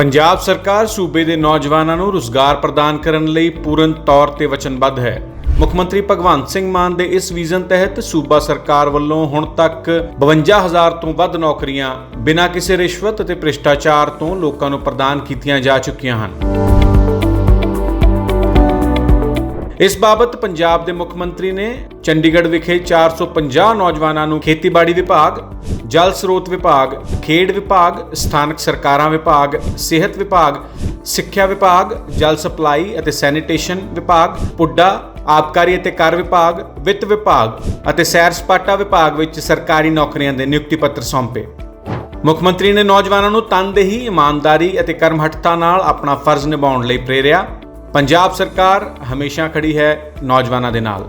ਪੰਜਾਬ ਸਰਕਾਰ ਸੂਬੇ ਦੇ ਨੌਜਵਾਨਾਂ ਨੂੰ ਰੁਜ਼ਗਾਰ ਪ੍ਰਦਾਨ ਕਰਨ ਲਈ ਪੂਰਨ ਤੌਰ ਤੇ ਵਚਨਬੱਧ ਹੈ। ਮੁੱਖ ਮੰਤਰੀ ਭਗਵੰਤ ਸਿੰਘ ਮਾਨ ਦੇ ਇਸ ਵਿਜ਼ਨ ਤਹਿਤ ਸੂਬਾ ਸਰਕਾਰ ਵੱਲੋਂ ਹੁਣ ਤੱਕ 52000 ਤੋਂ ਵੱਧ ਨੌਕਰੀਆਂ ਬਿਨਾਂ ਕਿਸੇ ਰਿਸ਼ਵਤ ਅਤੇ ਭ੍ਰਿਸ਼ਟਾਚਾਰ ਤੋਂ ਲੋਕਾਂ ਨੂੰ ਪ੍ਰਦਾਨ ਕੀਤੀਆਂ ਜਾ ਚੁੱਕੀਆਂ ਹਨ। ਇਸ ਬਾਬਤ ਪੰਜਾਬ ਦੇ ਮੁੱਖ ਮੰਤਰੀ ਨੇ ਚੰਡੀਗੜ੍ਹ ਵਿਖੇ 450 ਨੌਜਵਾਨਾਂ ਨੂੰ ਖੇਤੀਬਾੜੀ ਵਿਭਾਗ ਜਲ ਸਰੋਤ ਵਿਭਾਗ, ਖੇਡ ਵਿਭਾਗ, ਸਥਾਨਕ ਸਰਕਾਰਾਂ ਵਿਭਾਗ, ਸਿਹਤ ਵਿਭਾਗ, ਸਿੱਖਿਆ ਵਿਭਾਗ, ਜਲ ਸਪਲਾਈ ਅਤੇ ਸੈਨੀਟੇਸ਼ਨ ਵਿਭਾਗ, ਪੁੱਡਾ, ਆਬਕਾਰੀ ਅਤੇ ਕਰ ਵਿਭਾਗ, ਵਿੱਤ ਵਿਭਾਗ ਅਤੇ ਸੈਰ ਸਪਾਟਾ ਵਿਭਾਗ ਵਿੱਚ ਸਰਕਾਰੀ ਨੌਕਰੀਆਂ ਦੇ ਨਿਯੁਕਤੀ ਪੱਤਰ ਸੌਂਪੇ। ਮੁੱਖ ਮੰਤਰੀ ਨੇ ਨੌਜਵਾਨਾਂ ਨੂੰ ਤਨਦੇਹੀ, ਇਮਾਨਦਾਰੀ ਅਤੇ ਕਰਮਹਠਤਾ ਨਾਲ ਆਪਣਾ ਫਰਜ਼ ਨਿਭਾਉਣ ਲਈ ਪ੍ਰੇਰਿਆ। ਪੰਜਾਬ ਸਰਕਾਰ ਹਮੇਸ਼ਾ ਖੜੀ ਹੈ ਨੌਜਵਾਨਾਂ ਦੇ ਨਾਲ।